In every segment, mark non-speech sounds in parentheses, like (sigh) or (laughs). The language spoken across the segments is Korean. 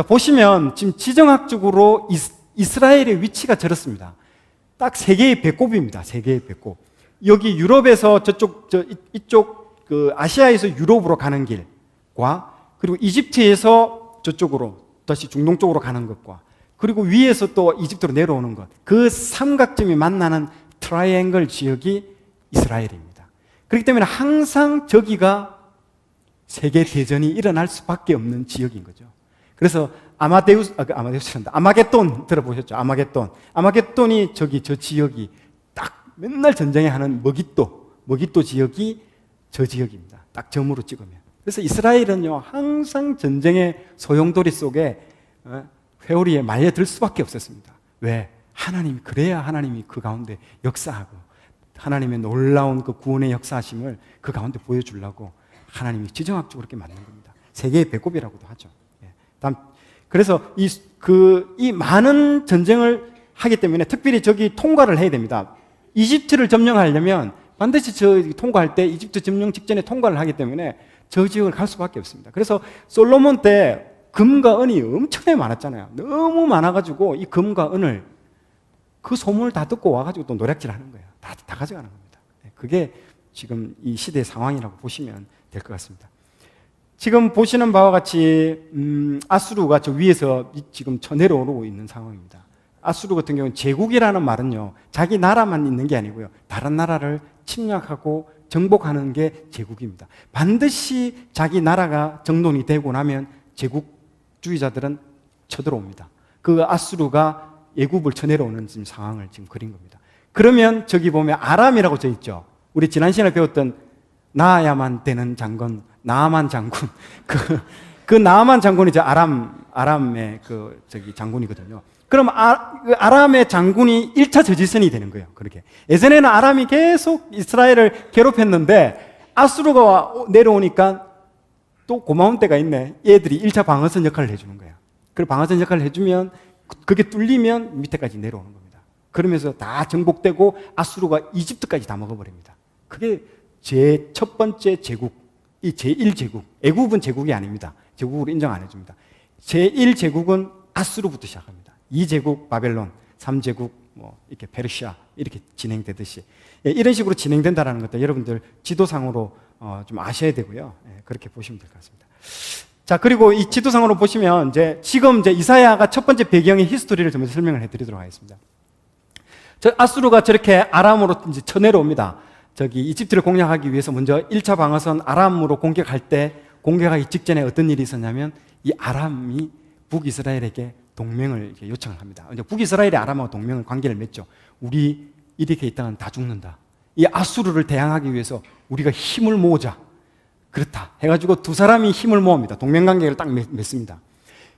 자, 보시면 지금 지정학적으로 이스, 이스라엘의 위치가 저렇습니다. 딱 세 개의 배꼽입니다. 세 개의 배꼽. 여기 유럽에서 저쪽, 저, 이- 이쪽, 그, 아시아에서 유럽으로 가는 길과, 그리고 이집트에서 저쪽으로, 다시 중동 쪽으로 가는 것과, 그리고 위에서 또 이집트로 내려오는 것. 그 삼각점이 만나는 트라이앵글 지역이 이스라엘입니다. 그렇기 때문에 항상 저기가 세계 대전이 일어날 수밖에 없는 지역인 거죠. 그래서 아마데우스, 아, 그 아마데우스란다. 아마겟돈 들어보셨죠? 아마겟돈. 아마겟돈이 저기 저 지역이 딱 맨날 전쟁에 하는 머깃도, 머깃도 지역이 저 지역입니다. 딱 점으로 찍으면. 그래서 이스라엘은요, 항상 전쟁의 소용돌이 속에 어, 회오리에 말려들 수밖에 없었습니다. 왜? 하나님이, 그래야 하나님이 그 가운데 역사하고 하나님의 놀라운 그 구원의 역사하심을 그 가운데 보여주려고 하나님이 지정학적으로 이렇게 만든 겁니다. 세계의 배꼽이라고도 하죠. 그래서 이, 그, 이 많은 전쟁을 하기 때문에 특별히 저기 통과를 해야 됩니다. 이집트를 점령하려면 반드시 저 통과할 때 이집트 점령 직전에 통과를 하기 때문에 저 지역을 갈 수밖에 없습니다. 그래서 솔로몬 때 금과 은이 엄청나게 많았잖아요. 너무 많아가지고 이 금과 은을 그 소문을 다 듣고 와가지고 또 노략질 하는 거예요. 다, 다 가져가는 겁니다. 네, 그게 지금 이 시대의 상황이라고 보시면 될 것 같습니다. 지금 보시는 바와 같이, 음, 아수르가 저 위에서 이- 지금 쳐 내려오고 있는 상황입니다. 아수르 같은 경우는 제국이라는 말은요, 자기 나라만 있는 게 아니고요, 다른 나라를 침략하고 정복하는 게 제국입니다. 반드시 자기 나라가 정돈이 되고 나면 제국주의자들은 쳐들어옵니다. 그 아수르가 예굽을 쳐내려오는 지금 상황을 지금 그린 겁니다. 그러면 저기 보면 아람이라고 써 있죠. 우리 지난 시간에 배웠던 나야만 되는 장군, 나만 장군. (laughs) 그, 그 나만 장군이 저 아람, 아람의 그 저기 장군이거든요. 그럼 아, 그 아람의 장군이 1차 저지선이 되는 거예요. 그렇게. 예전에는 아람이 계속 이스라엘을 괴롭혔는데 아수르가 와- 내려오니까 또 고마운 때가 있네. 얘들이 1차 방어선 역할을 해주는 거야. 그 방어선 역할을 해주면 그- 그게 뚫리면 밑에까지 내려오는 겁니다. 그러면서 다 정복되고 아수르가 이집트까지 다 먹어버립니다. 그게 제 첫 번째 제국, 이 제1제국. 애국은 제국이 아닙니다. 제국으로 인정 안 해줍니다. 제1제국은 아수르부터 시작합니다. 2제국 바벨론, 3제국 뭐 이렇게 페르시아 이렇게 진행되듯이 예, 이런 식으로 진행된다라는 것도 여러분들 지도상으로 어, 좀 아셔야 되고요. 예, 그렇게 보시면 될 것 같습니다. 자, 그리고 이 지도상으로 보시면 이제 지금 이제 이사야가 첫 번째 배경의 히스토리를 좀 설명을 해드리도록 하겠습니다. 저 아수르가 저렇게 아람으로 이제 쳐내려옵니다. 저기 이집트를 공략하기 위해서 먼저 1차 방어선 아람으로 공격할 때 공격하기 직전에 어떤 일이 있었냐면 이 아람이 북이스라엘에게 동맹을 요청을 합니다. 북이스라엘이 아람하고 동맹을 관계를 맺죠. 우리 이렇게 있다가는 다 죽는다. 이 아수르를 대항하기 위해서 우리가 힘을 모으자. 그렇다. 해가지고 두 사람이 힘을 모읍니다. 동맹 관계를 딱 맺, 맺습니다.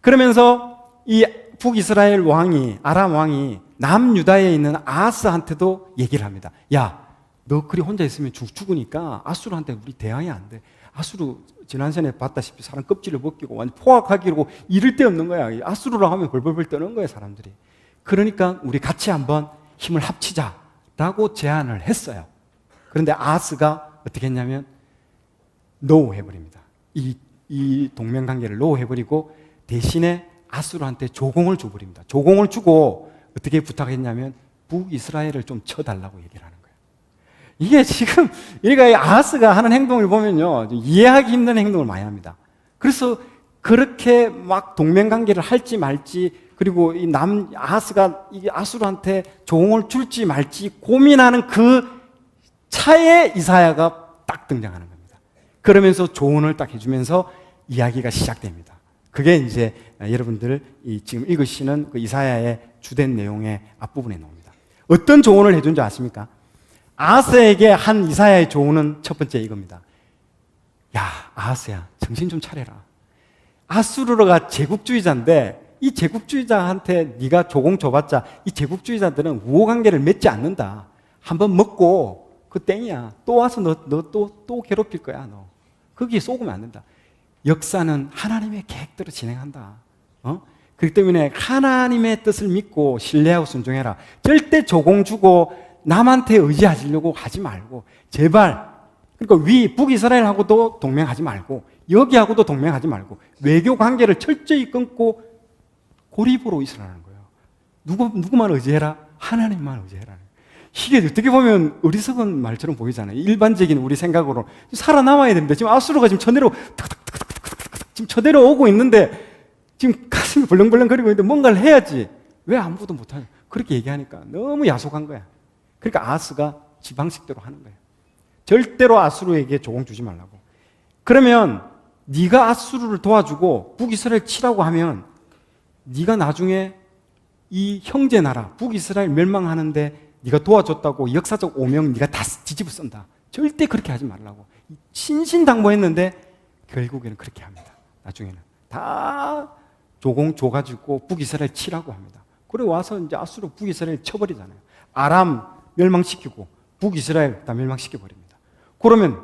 그러면서 이 북이스라엘 왕이 아람 왕이 남유다에 있는 아하스한테도 얘기를 합니다. 야, 너 그리 혼자 있으면 죽, 죽으니까 아수르한테 우리 대항이 안 돼. 아수르 지난 시간에 봤다시피 사람 껍질을 벗기고 완전 포악하기로 이를 데 없는 거야. 이 아수르라 하면 벌벌벌 떠는 거예요, 사람들이. 그러니까 우리 같이 한번 힘을 합치자라고 제안을 했어요. 그런데 아하스가 어떻게 했냐면 노 해버립니다. 이, 이 동맹 관계를 노 해버리고 대신에 아수르한테 조공을 줘버립니다. 조공을 주고 어떻게 부탁했냐면 북이스라엘을 좀 쳐달라고 얘기를 하는. 이게 지금 우리가 이 아하스가 하는 행동을 보면요 이해하기 힘든 행동을 많이 합니다. 그래서 그렇게 막 동맹 관계를 할지 말지 그리고 이 남 아하스가 이 아수르한테 조공을 줄지 말지 고민하는 그 차에 이사야가 딱 등장하는 겁니다. 그러면서 조언을 딱 해주면서 이야기가 시작됩니다. 그게 이제 여러분들 이 지금 읽으시는 그 이사야의 주된 내용의 앞부분에 나옵니다. 어떤 조언을 해준 줄 아십니까? 아하스에게 한 이사야의 조언은 첫 번째 이겁니다. 야, 아하스야, 정신 좀 차려라. 아수르가 제국주의자인데 이 제국주의자한테 네가 조공 줘봤자 이 제국주의자들은 우호관계를 맺지 않는다. 한번 먹고 그 땡이야. 또 와서 너 너 또또 괴롭힐 거야 너. 거기에 속으면 안 된다. 역사는 하나님의 계획대로 진행한다. 어? 그렇기 때문에 하나님의 뜻을 믿고 신뢰하고 순종해라. 절대 조공 주고 남한테 의지하시려고 하지 말고 제발 그러니까 위 북이스라엘하고도 동맹하지 말고 여기하고도 동맹하지 말고 외교 관계를 철저히 끊고 고립으로 있으라는 거예요. 누구 누구만 의지해라? 하나님만 의지해라. 이게 어떻게 보면 어리석은 말처럼 보이잖아요. 일반적인 우리 생각으로 살아남아야 됩니다. 지금 아수르가 지금 쳐내려 지금 쳐내려오고 있는데 지금 가슴이 벌렁벌렁 거리고 있는데 뭔가를 해야지. 왜 아무것도 못하냐? 그렇게 얘기하니까 너무 야속한 거야. 그러니까 아스가 지 방식대로 하는 거예요. 절대로 아수르에게 조공 주지 말라고. 그러면 네가 아수르를 도와주고 북이스라엘 치라고 하면 네가 나중에 이 형제 나라 북이스라엘 멸망하는데 네가 도와줬다고 역사적 오명 네가 다 뒤집어 쓴다. 절대 그렇게 하지 말라고. 신신당부했는데 결국에는 그렇게 합니다. 나중에는 다 조공 줘가지고 북이스라엘 치라고 합니다. 그래 와서 이제 아수르 북이스라엘 쳐버리잖아요. 아람 멸망시키고 북이스라엘 다 멸망시켜 버립니다. 그러면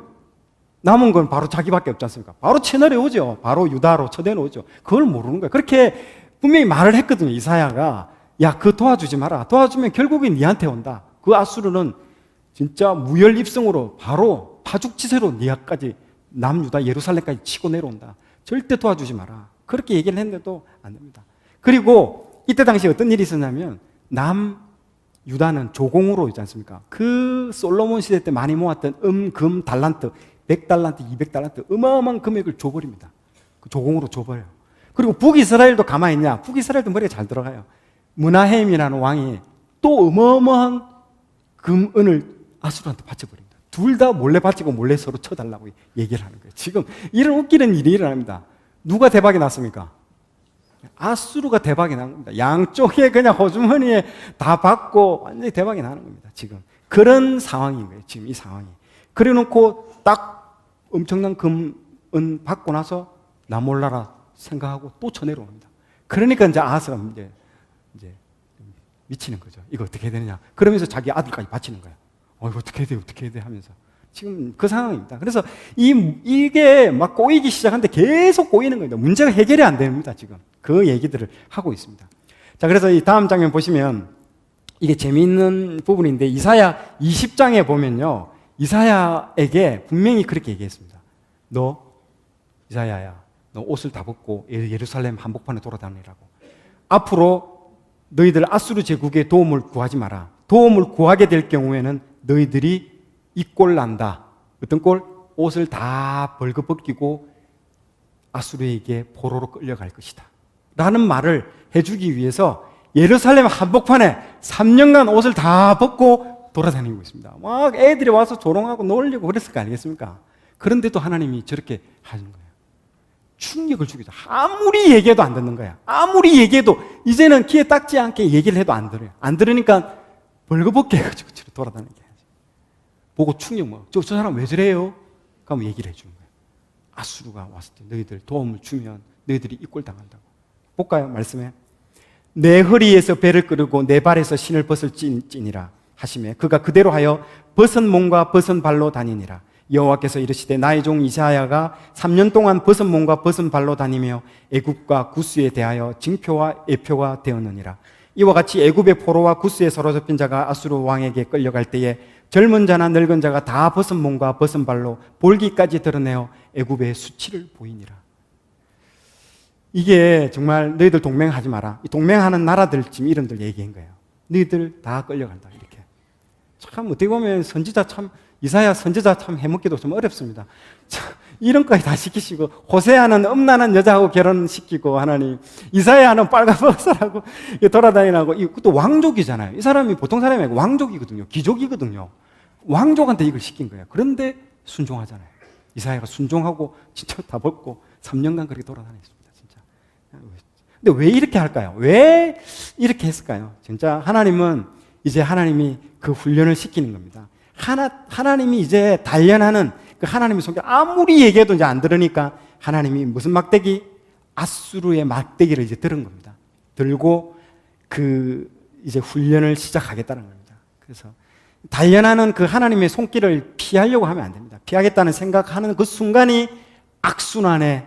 남은 건 바로 자기밖에 없지 않습니까? 바로 채널에 오죠. 바로 유다로 쳐내 오죠. 그걸 모르는 거예요. 그렇게 분명히 말을 했거든요. 이사야가 야, 그 도와주지 마라. 도와주면 결국엔 니한테 온다. 그 아수르는 진짜 무열 입성으로 바로 파죽지세로 니까지 남유다 예루살렘까지 치고 내려온다. 절대 도와주지 마라. 그렇게 얘기를 했는데도 안 됩니다. 그리고 이때 당시 어떤 일이 있었냐면 남 유다는 조공으로 있지 않습니까? 그 솔로몬 시대 때 많이 모았던 음, 금, 달란트, 100달란트, 200달란트 어마어마한 금액을 줘버립니다. 그 조공으로 줘버려요. 그리고 북이스라엘도 가만히 있냐? 북이스라엘도 머리가 잘 들어가요. 문하햄이라는 왕이 또 어마어마한 금, 은을 아수르한테 바쳐버립니다. 둘 다 몰래 바치고 몰래 서로 쳐달라고 얘기를 하는 거예요. 지금 이런 웃기는 일이 일어납니다. 누가 대박이 났습니까? 아수르가 대박이 난 겁니다. 양쪽에 그냥 호주머니에 다 받고 완전히 대박이 나는 겁니다. 지금. 그런 상황인 거예요. 지금 이 상황이. 그래 놓고 딱 엄청난 금은 받고 나서 나 몰라라 생각하고 또 쳐내려옵니다. 그러니까 이제 아하스가 이제, 이제 미치는 거죠. 이거 어떻게 해야 되느냐. 그러면서 자기 아들까지 바치는 거예요. 어, 이거 어떻게 해야 돼, 어떻게 해야 돼 하면서. 지금 그 상황입니다. 그래서 이, 이게 막 꼬이기 시작하는데 계속 꼬이는 겁니다. 문제가 해결이 안 됩니다, 지금. 그 얘기들을 하고 있습니다. 자, 그래서 이 다음 장면 보시면 이게 재미있는 부분인데 이사야 20장에 보면요. 이사야에게 분명히 그렇게 얘기했습니다. 너, 이사야야, 너 옷을 다 벗고 예루살렘 한복판에 돌아다니라고. 앞으로 너희들 아수르 제국의 도움을 구하지 마라. 도움을 구하게 될 경우에는 너희들이 이 꼴 난다. 어떤 꼴? 옷을 다 벌거 벗기고 아수르에게 포로로 끌려갈 것이다. 라는 말을 해주기 위해서 예루살렘 한복판에 3년간 옷을 다 벗고 돌아다니고 있습니다. 막 애들이 와서 조롱하고 놀리고 그랬을 거 아니겠습니까? 그런데도 하나님이 저렇게 하는 거예요. 충격을 주기도 아무리 얘기해도 안 듣는 거야. 아무리 얘기해도 이제는 귀에 닦지 않게 얘기를 해도 안 들어요. 안 들으니까 벌거벗게 해가지고 돌아다니게. 보고 충격 뭐, 저, 저 사람 왜 저래요? 그러면 얘기를 해주는 거예요. 아수르가 왔을 때 너희들 도움을 주면 너희들이 이꼴 당한다고. 볼까요? 말씀에. 내 허리에서 배를 끄르고 내 발에서 신을 벗을 찐, 찐이라 하시매 그가 그대로 하여 벗은 몸과 벗은 발로 다니니라. 여호와께서 이르시되 나의 종 이사야가 3년 동안 벗은 몸과 벗은 발로 다니며 애굽과 구스에 대하여 징표와 애표가 되었느니라. 이와 같이 애굽의 포로와 구스에 사로잡힌 자가 아수르 왕에게 끌려갈 때에 젊은 자나 늙은 자가 다 벗은 몸과 벗은 발로 볼기까지 드러내어 애굽의 수치를 보이니라. 이게 정말 너희들 동맹하지 마라. 이 동맹하는 나라들 지금 이름들 얘기한 거예요. 너희들 다 끌려간다. 이렇게. 참 어떻게 보면 선지자 참 이사야 선지자 참 해먹기도 좀 어렵습니다. 참, 이런까지 다 시키시고 호세아는 음란한 여자하고 결혼시키고 하나님 이사야는 빨간버섯하고 돌아다니라고 이것도 왕족이잖아요. 이 사람이 보통 사람이 아니고 왕족이거든요. 귀족이거든요. 왕족한테 이걸 시킨 거예요. 그런데 순종하잖아요. 이사야가 순종하고 진짜 다 벗고 3년간 그렇게 돌아다녔습니다. 진짜. 근데 왜 이렇게 할까요? 왜 이렇게 했을까요? 진짜 하나님은 이제 하나님이 그 훈련을 시키는 겁니다. 하나, 하나님이 이제 단련하는 그 하나님의 손길 아무리 얘기해도 이제 안 들으니까 하나님이 무슨 막대기? 아수르의 막대기를 이제 들은 겁니다. 들고 그 이제 훈련을 시작하겠다는 겁니다. 그래서 단련하는 그 하나님의 손길을 피하려고 하면 안 됩니다. 피하겠다는 생각하는 그 순간이 악순환의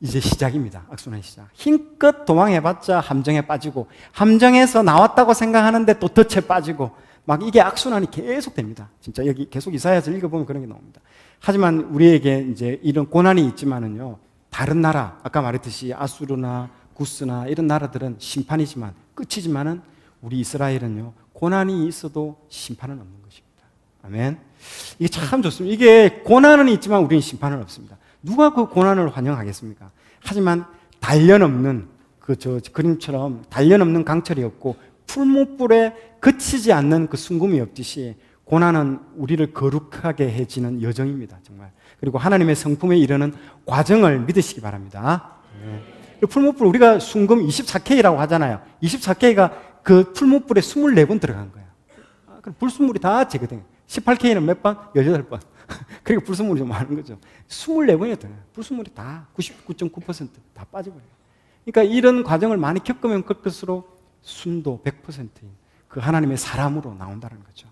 이제 시작입니다. 악순환의 시작. 힘껏 도망해봤자 함정에 빠지고 함정에서 나왔다고 생각하는데 또 덫에 빠지고 막 이게 악순환이 계속 됩니다. 진짜 여기 계속 이사야서 읽어보면 그런 게 나옵니다. 하지만 우리에게 이제 이런 고난이 있지만은요, 다른 나라, 아까 말했듯이 아수르나 구스나 이런 나라들은 심판이지만, 끝이지만은 우리 이스라엘은요, 고난이 있어도 심판은 없는 것입니다. 아멘. 이게 참 좋습니다. 이게 고난은 있지만 우리는 심판은 없습니다. 누가 그 고난을 환영하겠습니까? 하지만 단련 없는 그 저 그림처럼 단련 없는 강철이 없고 풀무불에 그치지 않는 그 순금이 없듯이 고난은 우리를 거룩하게 해지는 여정입니다. 정말. 그리고 하나님의 성품에 이르는 과정을 믿으시기 바랍니다. 네. 풀무불 우리가 순금 24K라고 하잖아요. 24K가 그 풀무불에 24번 들어간 거예요. 아, 그럼 불순물이 다 제거돼요. 18K는 몇 번? 18번. (laughs) 그리고 불순물이 좀 많은 거죠. 24번이었던 거예요. 불순물이 다 99.9%다 빠져버려요. 그러니까 이런 과정을 많이 겪으면 겪을수록 순도 100%인 그 하나님의 사람으로 나온다는 거죠.